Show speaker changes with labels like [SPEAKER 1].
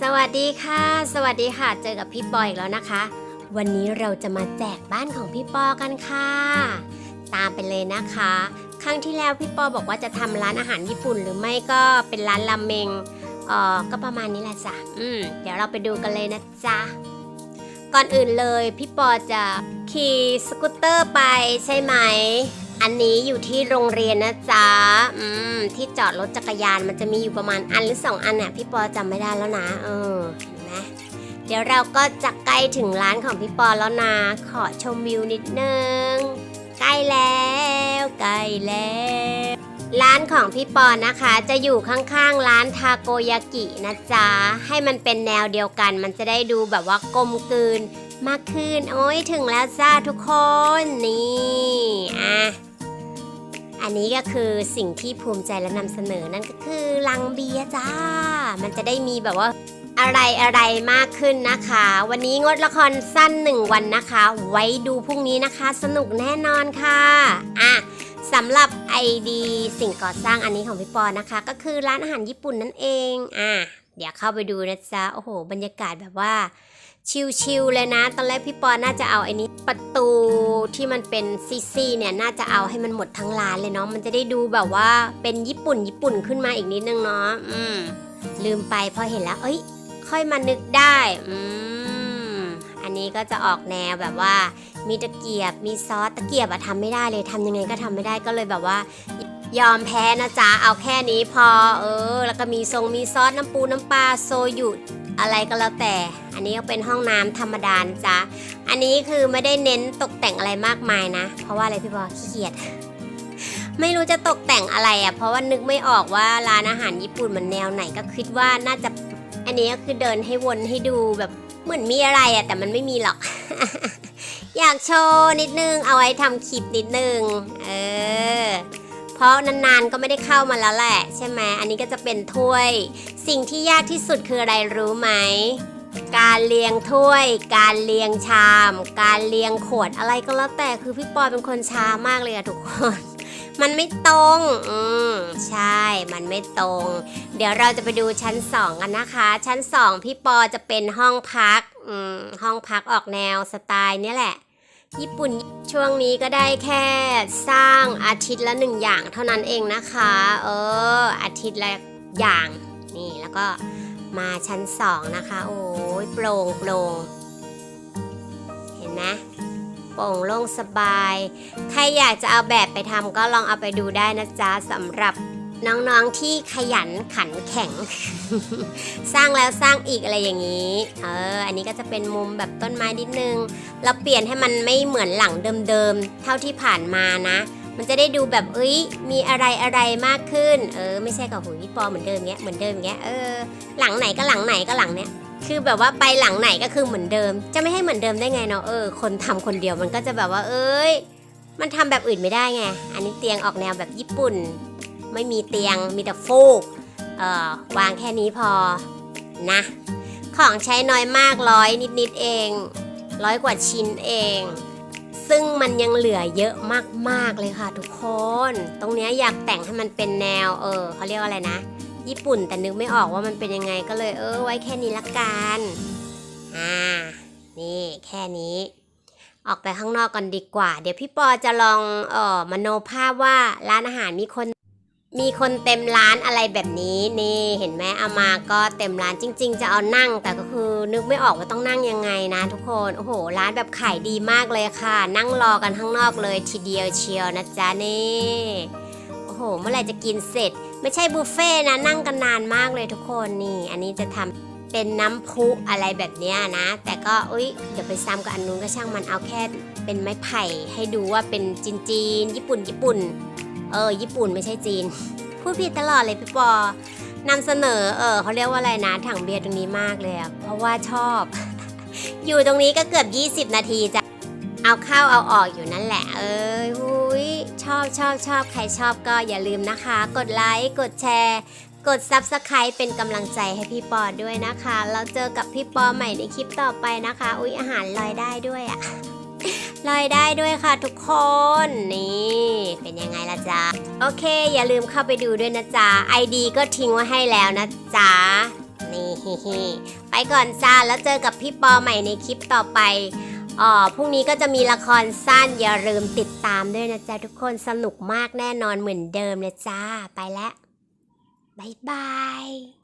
[SPEAKER 1] สวัสดีค่ะ สวัสดีค่ะ เจอกับพี่ปออีกแล้วนะคะ วันนี้เราจะมาแจกบ้านของพี่ปอกันค่ะ ตามไปเลยนะคะ ครั้งที่แล้วพี่ปอบอกว่าจะทำร้านอาหารญี่ปุ่นหรือไม่ก็เป็นร้านราเมงเอ่อก็ประมาณนี้แหละจ้ะอืมเดี๋ยวเราไปดูกันเลยนะจ๊ะ ก่อนอื่นเลยพี่ปอจะขี่สกูตเตอร์ไปใช่ไหม อันนี้อยู่ที่โรงเรียนนะจ๊ะอืมที่จอดรถจักรยานมันจะมีอยู่ประมาณอันหรือสองอันเนี่ยพี่ปอจำไม่ได้แล้วนะ เออเห็นไหมเดี๋ยวเราก็จะใกล้ถึงร้านของพี่ปอแล้วนะ ขอชมวิวนิดนึง ใกล้แล้วใกล้แล้วร้านของพี่ปอนะคะ จะอยู่ข้างๆ ร้านทาโกยากินะจ๊ะ ให้มันเป็นแนวเดียวกัน มันจะได้ดูแบบว่ากลมกลืนมากขึ้น โอ้ยถึงแล้วจ้าทุกคน นี่ อะ อันนี้ก็คือสิ่งที่ภูมิใจและนำเสนอนั่นก็คือลังเบียจ้า มันจะได้มีแบบว่าอะไรอะไรมากขึ้นนะคะ วันนี้งดละครสั้นหนึ่งวันนะคะ ไว้ดูพรุ่งนี้นะคะ สนุกแน่นอนค่ะอะสำหรับไอดีสิ่งก่อสร้างอันนี้ของพี่ปอนะคะ ก็คือร้านอาหารญี่ปุ่นนั่นเองอะ เดี๋ยวเข้าไปดูนะจ๊ะ โอ้โห บรรยากาศแบบว่า ชิลๆเลยนะ ตอนแรกพี่ปอน่าจะเอาไอ้นี้ประตูที่มันเป็นซี่ๆเนี่ยน่าจะเอาให้มันหมดทั้งร้านเลยเนาะ มันจะได้ดูแบบว่าเป็นญี่ปุ่นญี่ปุ่นขึ้นมาอีกนิดนึงเนาะ อืม ลืมไปพอเห็นแล้ว เอ้ย ค่อยมานึกได้ อืม อันนี้ก็จะออกแนวแบบว่า มีตะเกียบ มีซอส ตะเกียบอะทำไม่ได้เลยทำยังไงก็ทำไม่ได้ก็เลยแบบว่า ยอมแพ้นะจ๊ะเอาแค่นี้พอ เออ แล้วก็มีทรงมีซอสน้ำปูน้ำปลาโซยุอะไรก็แล้วแต่ อันนี้ก็เป็นห้องน้ำธรรมดานจ๊ะอันนี้คือไม่ได้เน้นตกแต่งอะไรมากมายนะ เพราะว่าอะไรพี่บอขี้เกียจไม่รู้จะตกแต่งอะไรอะ่ะ เพราะว่านึกไม่ออกว่าร้านอาหารญี่ปุ่นมันแนวไหนก็คิดว่าน่าจะ อันนี้ก็คือเดินให้วนให้ดูแบบเหมือนมีอะไรอะ่ะ แต่มันไม่มีหรอก อยากโชว์นิดนึง เอาไว้ทำคลิปนิดนึง เออ เพราะนานๆก็ไม่ได้เข้ามาแล้วแหละใช่ไหมอันนี้ก็จะเป็นถ้วย สิ่งที่ยากที่สุดคืออะไรรู้ไหมการเรียงถ้วย การเรียงชาม การเรียงขวดอะไรก็แล้วแต่คือพี่ปอยเป็นคนช้ามากเลยอะทุกคน มันไม่ตรง อืมใช่ มันไม่ตรง เดี๋ยวเราจะไปดูชั้นสองกันนะคะ ชั้นสองพี่ปอจะเป็นห้องพัก อืมห้องพักออกแนวสไตล์นี่แหละ ญี่ปุ่นช่วงนี้ก็ได้แค่สร้างอาทิตย์ละหนึ่งอย่างเท่านั้นเองนะคะ เออ อาทิตย์ละอย่างนี่แล้วก็มาชั้นสองนะคะ โอ้ยโปร่งโปร่งเห็นไหมโปร่งโล่งสบาย ใครอยากจะเอาแบบไปทำก็ลองเอาไปดูได้นะจ๊ะสำหรับน้องๆที่ขยันขันแข็ง สร้างแล้วสร้างอีกอะไรอย่างนี้ เออ อันนี้ก็จะเป็นมุมแบบต้นไม้นิดนึง เราเปลี่ยนให้มันไม่เหมือนหลังเดิมๆ เท่าที่ผ่านมานะ มันจะได้ดูแบบเอ้ย มีอะไรอะไรมากขึ้น เออ ไม่ใช่กับหูยี่ปอเหมือนเดิมเงี้ย เหมือนเดิมเงี้ย เออ หลังไหนก็หลังไหนก็หลังเนี้ย คือแบบว่าไปหลังไหนก็คือเหมือนเดิม จะไม่ให้เหมือนเดิมได้ไงเนาะ เออ คนทำคนเดียวมันก็จะแบบว่า เอ้ย มันทำแบบอื่นไม่ได้ไง อันนี้เตียงออกแนวแบบญี่ปุ่น ไม่มีเตียง มีแต่ฟูก เออวางแค่นี้พอ นะ ของใช้น้อยมากร้อยนิดๆเอง ร้อยกว่าชิ้นเอง ซึ่งมันยังเหลือเยอะมากๆเลยค่ะทุกคน ตรงนี้อยากแต่งให้มันเป็นแนว เออเขาเรียกว่าอะไรนะ ญี่ปุ่นแต่นึกไม่ออกว่ามันเป็นยังไงก็เลยเออ ไว้แค่นี้ละกันอ่านี่แค่นี้ ออกไปข้างนอกกันดีกว่า เดี๋ยวพี่ปอจะลองเออมโนภาพว่าร้านอาหารมีคน มีคนเต็มร้านอะไรแบบนี้นี่เห็นไหมเอามาก็เต็มร้านจริง ๆ จะเอานั่ง แต่ก็คือนึกไม่ออกว่าต้องนั่งยังไงนะทุกคนโอ้โห ร้านแบบขายดีมากเลยค่ะ นั่งรอกันข้างนอกเลยทีเดียวเชียวนะจ๊ะนี่โอ้โห เมื่อไหร่จะกินเสร็จ ไม่ใช่บุฟเฟ่นะนั่งกันนานมากเลยทุกคนนี่ อันนี้จะทำเป็นน้ำพุอะไรแบบนี้นะ แต่ก็อุ้ยเดี๋ยวไปซ้ำกับอันนู้นก็ช่างมันเอาแค่เป็นไม้ไผ่ให้ดูว่าเป็นจีนจีนญี่ปุ่นญี่ปุ่น เออ ญี่ปุ่นไม่ใช่จีน พูดผิดตลอดเลยพี่ปอนำเสนอ เออเขาเรียกว่าอะไรนะ ถังเบียร์ตรงนี้มากเลยอะเพราะว่าชอบ อยู่ตรงนี้ก็เกือบ 20 นาทีจะเอาเข้าเอาออกอยู่นั่นแหละ เอ้ยหุยชอบชอบชอบใครชอบก็อย่าลืมนะคะ กดไลค์ กดแชร์กด Subscribe เป็นกำลังใจให้พี่ปอด้วยนะคะแล้วเจอกับพี่ปอใหม่ในคลิปต่อไปนะคะ อุ๊ย อาหารลอยได้ด้วยอะ ลอยได้ด้วยค่ะทุกคน นี่เป็นยังไงล่ะจ๊ะ โอเค อย่าลืมเข้าไปดูด้วยนะจ๊ะ ID ก็ทิ้งไว้ให้แล้วนะจ๊ะ นี่ไปก่อนจ้าแล้วเจอกับพี่ปอใหม่ในคลิปต่อไปอ๋อพรุ่งนี้ก็จะมีละครสั้นอย่าลืมติดตามด้วยนะจ๊ะทุกคนสนุกมากแน่นอนเหมือนเดิมเลยจ้า ไปแล้วบ๊ายบาย